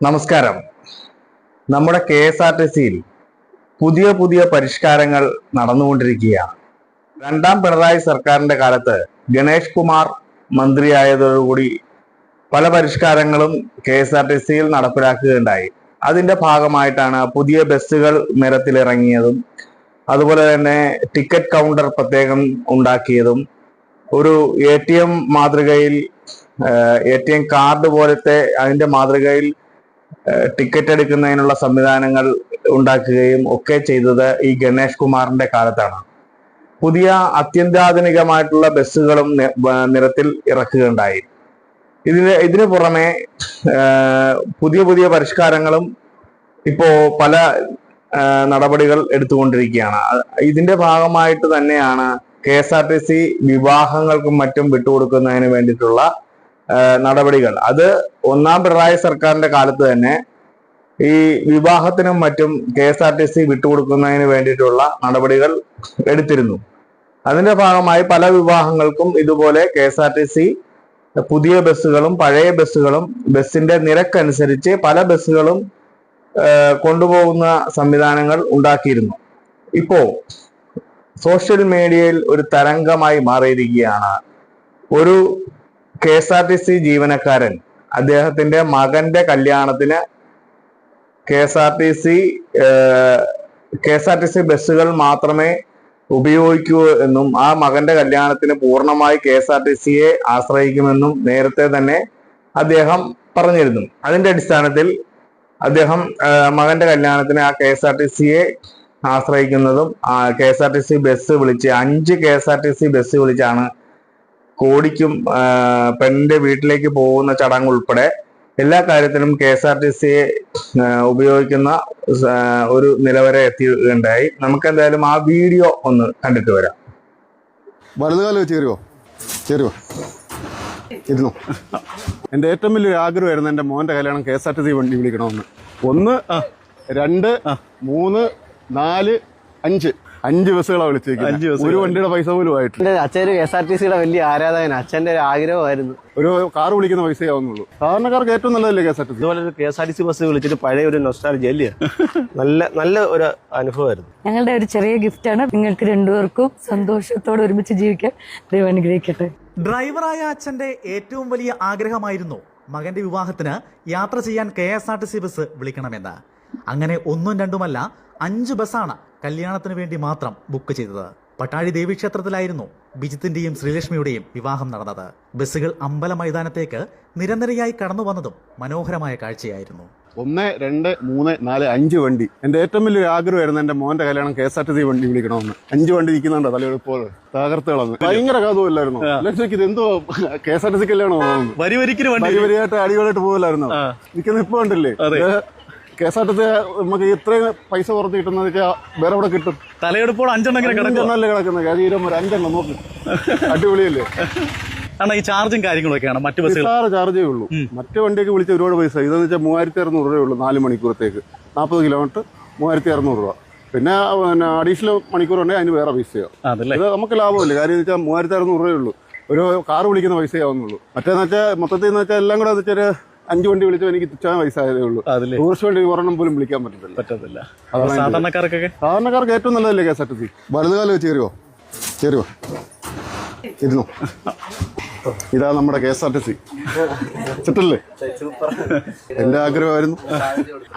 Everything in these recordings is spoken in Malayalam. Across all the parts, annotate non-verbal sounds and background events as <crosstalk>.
നമസ്കാരം. നമ്മുടെ കെ എസ് ആർ ടി സിയിൽ പുതിയ പുതിയ പരിഷ്കാരങ്ങൾ നടന്നുകൊണ്ടിരിക്കുകയാണ്. രണ്ടാം പിണറായി സർക്കാരിന്റെ കാലത്ത് ഗണേഷ് കുമാർ മന്ത്രിയായതോടുകൂടി പല പരിഷ്കാരങ്ങളും കെ എസ് ആർ ടി സിയിൽ നടപ്പിലാക്കുകയുണ്ടായി. അതിന്റെ ഭാഗമായിട്ടാണ് പുതിയ ബസ്സുകൾ നിരത്തിലിറങ്ങിയതും അതുപോലെ തന്നെ ടിക്കറ്റ് കൗണ്ടർ പ്രത്യേകം ഉണ്ടാക്കിയതും ഒരു എ ടി എം മാതൃകയിൽ എ ടി എം കാർഡ് പോലത്തെ അതിന്റെ മാതൃകയിൽ ടിക്കറ്റ് എടുക്കുന്നതിനുള്ള സംവിധാനങ്ങൾ ഉണ്ടാക്കുകയും ഒക്കെ ചെയ്തത് ഈ ഗണേഷ് കുമാറിന്റെ കാലത്താണ്. പുതിയ അത്യന്താധുനികമായിട്ടുള്ള ബസ്സുകളും നിരത്തിൽ ഇറക്കുകയുണ്ടായി. ഇതിന് ഇതിനു പുറമെ പുതിയ പുതിയ പരിഷ്കാരങ്ങളും ഇപ്പോ പല നടപടികൾ എടുത്തുകൊണ്ടിരിക്കുകയാണ്. ഇതിന്റെ ഭാഗമായിട്ട് തന്നെയാണ് K S R T C വിവാഹങ്ങൾക്കും മറ്റും വിട്ടുകൊടുക്കുന്നതിന് വേണ്ടിയിട്ടുള്ള നടപടികൾ. അത് ഒന്നാം പിണറായി സർക്കാരിന്റെ കാലത്ത് തന്നെ ഈ വിവാഹത്തിനും മറ്റും K S R T C വിട്ടുകൊടുക്കുന്നതിന് വേണ്ടിയിട്ടുള്ള നടപടികൾ എടുത്തിരുന്നു. അതിന്റെ ഭാഗമായി പല വിവാഹങ്ങൾക്കും ഇതുപോലെ K S R T C പുതിയ ബസ്സുകളും പഴയ ബസ്സുകളും ബസ്സിന്റെ നിരക്കനുസരിച്ച് പല ബസ്സുകളും കൊണ്ടുപോകുന്ന സംവിധാനങ്ങൾ ഉണ്ടാക്കിയിരുന്നു. ഇപ്പോ സോഷ്യൽ മീഡിയയിൽ ഒരു തരംഗമായി മാറിയിരിക്കുകയാണ്. ഒരു K S R T C ജീവനക്കാരൻ. അദ്ദേഹത്തിന്റെ മകന്റെ കല്യാണത്തിന് K S R T C K S R T C ബസ്സുകൾ മാത്രമേ ഉപയോഗിക്കൂ എന്നും ആ മകന്റെ കല്യാണത്തിന് പൂർണമായി കെ എസ് ആർ ടി സിയെ ആശ്രയിക്കുമെന്നും നേരത്തെ തന്നെ അദ്ദേഹം പറഞ്ഞിരുന്നു. അതിന്റെ അടിസ്ഥാനത്തിൽ അദ്ദേഹം മകന്റെ കല്യാണത്തിന് ആ കെ എസ് ആർ ടി സിയെ ആശ്രയിക്കുന്നതും K S R T C bus വിളിച്ച് അഞ്ച് K S R T C bus വിളിച്ചാണ് കോടിക്കും പെണ്ണിന്റെ വീട്ടിലേക്ക് പോകുന്ന ചടങ്ങ് ഉൾപ്പെടെ എല്ലാ കാര്യത്തിലും കെ എസ് ആർ ടി സിയെ ഉപയോഗിക്കുന്ന ഒരു നിലവരെ എത്തിയുണ്ടായി നമുക്ക് എന്തായാലും ആ വീഡിയോ ഒന്ന് കണ്ടിട്ട് വരാം. വലതുകാലം വെച്ച് കയറുവോ കയറുവോ ഇരുന്നു? എന്റെ ഏറ്റവും വലിയൊരു ആഗ്രഹമായിരുന്നു എന്റെ മോന്റെ കല്യാണം K S R T C വണ്ടി വിളിക്കണമെന്ന്. ഒന്ന് രണ്ട് മൂന്ന് നാല് അഞ്ച്. അഞ്ച് ബസ്സുകളാണ് അഞ്ച് വിളിച്ചേക്കുന്നത്. ഒരു വണ്ടിയുടെ പൈസ പോലും ആയിട്ട് എന്റെ അച്ഛൻ ഒരു എസ് ആർ ടി സിയുടെ വലിയ ആരാധകൻ അച്ഛന്റെ ഒരു ആഗ്രഹമായിരുന്നു. ഒരു കാർ വിളിക്കുന്ന പൈസ ആവുന്നുള്ളൂ. സാധാരണക്കാർക്ക് ഏറ്റവും നല്ലതല്ലേ K S R T C? ഇതുപോലെ K S R T C bus വിളിച്ചിട്ട് പഴയ ഒരു നൊസ്റ്റാലജി അല്ലേ? നല്ല നല്ല ഒരു അനുഭവമായിരുന്നു. ഞങ്ങളുടെ ഒരു ചെറിയ ഗിഫ്റ്റ് ആണ്. നിങ്ങൾക്ക് രണ്ടുപേർക്കും സന്തോഷത്തോടെ ഒരുമിച്ച് ജീവിക്കാൻ ദൈവം അനുഗ്രഹിക്കട്ടെ. ഡ്രൈവറായ അച്ഛന്റെ ഏറ്റവും വലിയ ആഗ്രഹമായിരുന്നു മകന്റെ വിവാഹത്തിന് യാത്ര ചെയ്യാൻ K S R T C bus വിളിക്കണമെന്ന്. അങ്ങനെ ഒന്നും രണ്ടുമല്ല അഞ്ച് ബസ്സാണ് കല്യാണത്തിന് വേണ്ടി മാത്രം ബുക്ക് ചെയ്തത്. പട്ടാഴി ദേവീക്ഷേത്രത്തിലായിരുന്നു ബിജിത്തിന്റെയും ശ്രീലക്ഷ്മിയുടെയും വിവാഹം നടന്നത്. ബസ്സുകൾ അമ്പല മൈതാനത്തേക്ക് നിരനിരയായി കടന്നു വന്നതും മനോഹരമായ കാഴ്ചയായിരുന്നു. ഒന്ന് രണ്ട് മൂന്ന് നാല് അഞ്ച് വണ്ടി. എന്റെ ഏറ്റവും വലിയൊരു ആഗ്രഹമായിരുന്നു എന്റെ മോന്റെ കല്യാണം K S R T C വണ്ടി വിളിക്കണമെന്ന്. അഞ്ച് വണ്ടി ഇരിക്കുന്നുണ്ടോ തലയെടുപ്പോൾ തകർത്തുകളെന്ന് ഭയങ്കര കാതുമില്ലായിരുന്നു ലക്ഷ്യക്ക് ഇത് എന്തോ K S R T C കല്യാണം വരി വരിയായിട്ട് അടിപൊളിയായിട്ട് പോകലായിരുന്നു. നിൽക്കുന്ന ഇപ്പൊ ഉണ്ടല്ലേ അതെ. K S R T C നമുക്ക് ഇത്രയും പൈസ പുറത്ത് കിട്ടുന്നത് വേറെ എവിടെ കിട്ടും? തലയെടുപ്പോൾ അഞ്ചെണ്ണം ഇങ്ങനെ കിടക്കും അഞ്ചെണ്ണല്ലേ കിടക്കുന്നത് കാര്യം ഒരു അഞ്ചെണ്ണം നോക്ക്. <laughs> അടിപൊളിയല്ലേ? കാരണം ഈ ചാർജും കാര്യങ്ങളൊക്കെയാണ് മറ്റു ബസ്സുകൾ ചാർജേ ഉള്ളൂ. മറ്റു വണ്ടിയൊക്കെ വിളിച്ച ഒരുപാട് പൈസ. ഇതെന്ന് വെച്ചാൽ മൂവായിരത്തി അറുന്നൂറ് രൂപയേ ഉള്ളൂ നാല് മണിക്കൂറത്തേക്ക്. നാൽപ്പത് കിലോമീറ്റർ മൂവായിരത്തി അറുന്നൂറ് രൂപ. പിന്നെ പിന്നെ അഡീഷണൽ മണിക്കൂർ ഉണ്ടെങ്കിൽ അതിന് വേറെ പൈസയോ അതല്ലേ? ഇത് നമുക്ക് ലാഭമല്ലേ? കാര്യം വെച്ചാൽ മൂവായിരത്തി അറുന്നൂറ് രൂപയേ ഉള്ളൂ. ഒരു കാർ വിളിക്കുന്ന പൈസയാവുന്നുള്ളൂ. മറ്റേന്ന് വെച്ചാൽ മൊത്തത്തിൽ എന്ന് വെച്ചാൽ എല്ലാം കൂടെ എന്ന് വെച്ചാൽ ഒരു അഞ്ച് വണ്ടി വിളിച്ചാൽ എനിക്ക് തുച്ഛമായ പൈസ ആയതേ ഉള്ളൂ ടൂറിസ്റ്റ് വണ്ടി ഒരെണ്ണം പോലും വിളിക്കാൻ പറ്റത്തില്ല. പറ്റത്തില്ല. സാധാരണക്കാർക്കൊക്കെ? സാധാരണക്കാർക്ക് ഏറ്റവും നല്ലതല്ലേ K S R T C? വലതുകാലം വെച്ച് കയറിയോ? ഇരുന്നു? ഇതാ നമ്മുടെ K S R T C. എന്റെ ആഗ്രഹമായിരുന്നു.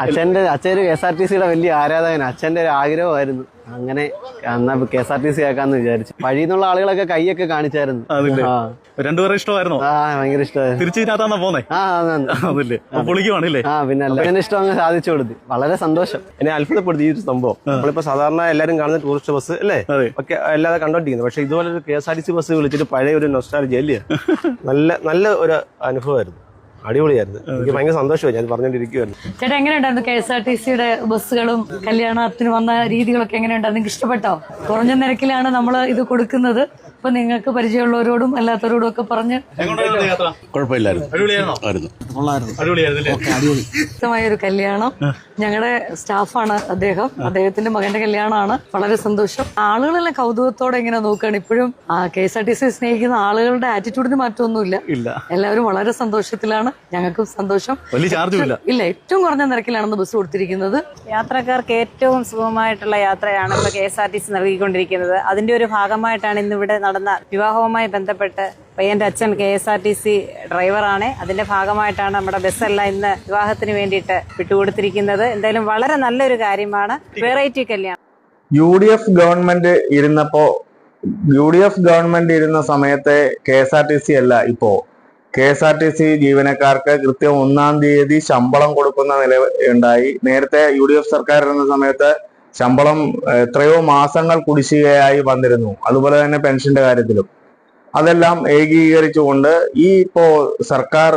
അച്ഛന്റെ അച്ഛൻ കെ എസ് ആർ ടി സിയുടെ വലിയ ആരാധകൻ അച്ഛന്റെ ഒരു ആഗ്രഹമായിരുന്നു. അങ്ങനെ എന്നാ K S R T C ആക്കാന്ന് വിചാരിച്ചു. വഴി നിന്നുള്ള ആളുകളൊക്കെ കൈയൊക്കെ കാണിച്ചായിരുന്നു. രണ്ടുപേരും ഇഷ്ടമായിരുന്നോ? ആ ഭയങ്കര ഇഷ്ടമായിരുന്നു. പോന്നെ? ആ ആ, ആ. അതല്ലേ? അപ്പൊ പൊളിക്കുവാണല്ലേ? ആ പിന്നെ ഇഷ്ടം അങ്ങ് സാധിച്ചു കൊടുത്തു. വളരെ സന്തോഷം. എന്നെ അത്ഭുതപ്പെടുത്തി ഈ ഒരു സംഭവം. നമ്മളിപ്പോ സാധാരണ എല്ലാരും കാണുന്ന ടൂറിസ്റ്റ് ബസ് അല്ലേ? ഒക്കെ എല്ലാതെ കണ്ടോണ്ടിരിക്കുന്നത് പക്ഷെ ഇതുപോലെ ഒരു K S R T C bus വിളിച്ചിട്ട് പഴയ ഒരു നൊസ്റ്റാലജി അല്ലേ നല്ല നല്ല ഒരു അനുഭവമായിരുന്നു. അടിപൊളിയായിരുന്നു. എനിക്ക് ഭയങ്കര സന്തോഷമായി. ഞാൻ പറഞ്ഞോണ്ടിരിക്കുവായിരുന്നു. ചേട്ടാ എങ്ങനെയുണ്ടായിരുന്നു കെ എസ് ആർ ടി സിയുടെ ബസ്സുകളും കല്യാണത്തിന് വന്ന രീതികളൊക്കെ എങ്ങനെയുണ്ടായിരുന്നു നിങ്ങൾക്ക് ഇഷ്ടപ്പെട്ടോ? കുറഞ്ഞ നിരക്കിലാണ് നമ്മൾ ഇത് കൊടുക്കുന്നത്. അപ്പൊ നിങ്ങൾക്ക് പരിചയമുള്ളവരോടും അല്ലാത്തവരോടും ഒക്കെ പറഞ്ഞ് കുഴപ്പമില്ലായിരുന്നു. ഒരു കല്യാണം. ഞങ്ങളുടെ സ്റ്റാഫാണ് അദ്ദേഹം. അദ്ദേഹത്തിന്റെ മകന്റെ കല്യാണമാണ്. വളരെ സന്തോഷം. ആളുകളെല്ലാം കൗതുകത്തോടെ ഇങ്ങനെ നോക്കുകയാണ് ഇപ്പോഴും K S R T C സ്നേഹിക്കുന്ന ആളുകളുടെ ആറ്റിറ്റ്യൂഡിന് മാറ്റമൊന്നുമില്ല. ഇല്ല. എല്ലാവരും വളരെ സന്തോഷത്തിലാണ്. ഞങ്ങൾക്കും സന്തോഷം. വലിയ ചാർജും ഇല്ല. ഇല്ല ഏറ്റവും കുറഞ്ഞ നിരക്കിലാണ് ബസ് കൊടുത്തിരിക്കുന്നത്. യാത്രക്കാർക്ക് ഏറ്റവും സുഖമായിട്ടുള്ള യാത്രയാണ് ഇപ്പൊ K S R T C നൽകിക്കൊണ്ടിരിക്കുന്നത്. അതിന്റെ ഒരു ഭാഗമായിട്ടാണ് ഇന്നിവിടെ നടന്ന വിവാഹവുമായി ബന്ധപ്പെട്ട് പയ്യന്റെ അച്ഛൻ K S R T C ഡ്രൈവറാണ്. അതിന്റെ ഭാഗമായിട്ടാണ് നമ്മുടെ ബസ്സെല്ലാം ഇന്ന് വിവാഹത്തിന് വേണ്ടിയിട്ട് വിട്ടുകൊടുത്തിരിക്കുന്നത്. എന്തായാലും വളരെ നല്ലൊരു കാര്യമാണ്. വെറൈറ്റി കല്യാണം. യു ഡി എഫ് ഗവൺമെന്റ് ഇരുന്നപ്പോ യു ഡി എഫ് ഗവൺമെന്റ് ഇരുന്ന സമയത്തെ K S R T C അല്ല ഇപ്പോ. K S R T C ജീവനക്കാർക്ക് കൃത്യം ഒന്നാം തീയതി ശമ്പളം കൊടുക്കുന്ന നില ഉണ്ടായി. നേരത്തെ യു ഡി എഫ് സർക്കാർ ഇരുന്ന സമയത്ത് ശമ്പളം എത്രയോ മാസങ്ങൾ കുടിശ്ശികയായി വന്നിരുന്നു. അതുപോലെ തന്നെ പെൻഷന്റെ കാര്യത്തിലും. അതെല്ലാം ഏകീകരിച്ചുകൊണ്ട് ഈ ഇപ്പോ സർക്കാർ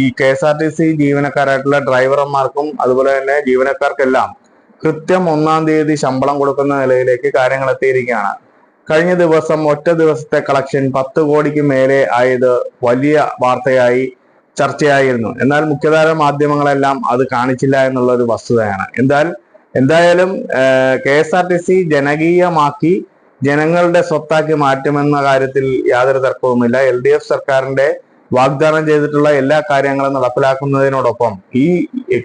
ഈ K S R T C ജീവനക്കാരായിട്ടുള്ള ഡ്രൈവർമാർക്കും അതുപോലെ തന്നെ ജീവനക്കാർക്കെല്ലാം കൃത്യം ഒന്നാം തീയതി ശമ്പളം കൊടുക്കുന്ന നിലയിലേക്ക് കാര്യങ്ങൾ എത്തിയിരിക്കുകയാണ്. കഴിഞ്ഞ ദിവസം ഒറ്റ ദിവസത്തെ കളക്ഷൻ പത്ത് കോടിക്ക് മേലെ ആയത് വലിയ വാർത്തയായി ചർച്ചയായിരുന്നു. എന്നാൽ മുഖ്യധാര മാധ്യമങ്ങളെല്ലാം അത് കാണിച്ചില്ല എന്നുള്ള ഒരു വസ്തുതയാണ്. എന്താൽ എന്തായാലും K S R T C ജനകീയമാക്കി ജനങ്ങളുടെ സ്വത്താക്കി മാറ്റുമെന്ന കാര്യത്തിൽ യാതൊരു തർക്കവുമില്ല. എൽ ഡി എഫ് സർക്കാരിന്റെ വാഗ്ദാനം ചെയ്തിട്ടുള്ള എല്ലാ കാര്യങ്ങളും നടപ്പിലാക്കുന്നതിനോടൊപ്പം ഈ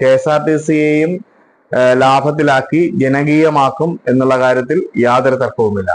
കെ എസ് ആർ ടി സിയെയും ലാഭത്തിലാക്കി ജനകീയമാക്കും എന്നുള്ള കാര്യത്തിൽ യാതൊരു തർക്കവുമില്ല.